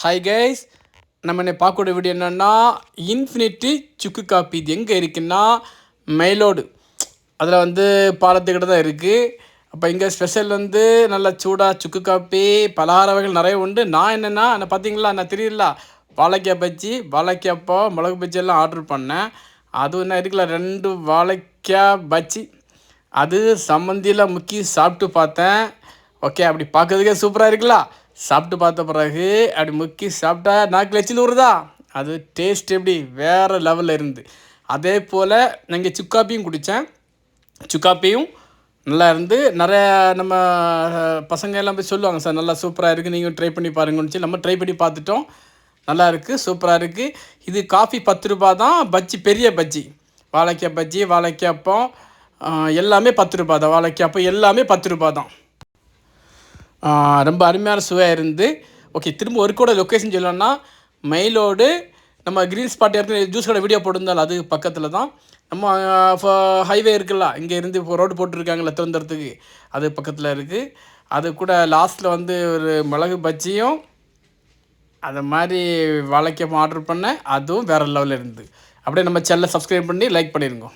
Hi guys நம்ம என்ன பார்க்கக்கூடிய வீடியோ என்னென்னா இன்ஃபினிட்டி சுக்கு காப்பி இது எங்கே இருக்குன்னா மெயிலோடு. அதில் வந்து பாலத்துக்கிட்ட தான் இருக்குது அப்போ இங்கே ஸ்பெஷல் வந்து நல்லா சூடாக சுக்கு காப்பி பலகார வகைகள் நிறைய உண்டு. நான் என்னென்னா என்ன பார்த்தீங்களா நான் தெரியல வாழைக்காய் பஜ்ஜி வாழைக்காய்ப்போ மிளகு பச்சி எல்லாம் ஆர்டர் பண்ணேன். அது என்ன இருக்குல்ல ரெண்டு வாழைக்காய் பஜ்ஜி. அது சம்மந்தியில் முக்கி சாப்பிட்டு பார்த்தேன். ஓகே அப்படி பார்க்கறதுக்கே சூப்பராக இருக்குல்ல? சாப்பிட்டு பார்த்த பிறகு அப்படி முக்கி சாப்பிட்டா நாக்கில் எச்சில் ஊறுதா? அது டேஸ்ட் எப்படி? வேறு லெவலில் இருந்து. அதே போல் நாங்கள் சுக்காப்பியும் குடித்தேன். சுக்காப்பியும் நல்லா இருந்து. நிறைய நம்ம பசங்க எல்லாம் போய் சொல்லுவாங்க சார் நல்லா சூப்பராக இருக்குது நீங்கள் ட்ரை பண்ணி பாருங்கன்னு சொல்லி நம்ம ட்ரை பண்ணி பார்த்துட்டோம். நல்லா இருக்குது சூப்பராக இருக்குது இது காஃபி பத்து ரூபா தான். பஜ்ஜி பெரிய பஜ்ஜி. வாழைக்காய் பஜ்ஜி வாழைக்காய் அப்பம் எல்லாமே பத்து ரூபா தான். வாழைக்காய் அப்பம் எல்லாமே பத்து ரூபா தான். ரொம்ப அருமையான சுவையாக இருந்து. ஓகே திரும்ப ஒரு கூட லொக்கேஷன் சொல்லணும்னா மயிலோடு நம்ம க்ரீன் ஸ்பாட் ஏற்கனவே ஜூஸ் கடை வீடியோ போட்டிருந்தாலும் அது பக்கத்தில் தான். நம்ம ஹைவே இருக்குல்ல இங்கே இருந்து இப்போ ரோடு போட்டிருக்காங்கல்ல திறந்துறதுக்கு அது பக்கத்தில் இருக்குது அது கூட லாஸ்ட்டில் வந்து ஒரு மிளகு பஜ்ஜியும் அது மாதிரி வாழைக்காய் ஆர்டர் பண்ணேன். அதுவும் வேறு லெவலில் இருந்து. அப்படியே நம்ம சேனலை சப்ஸ்கிரைப் பண்ணி லைக் பண்ணிடுங்க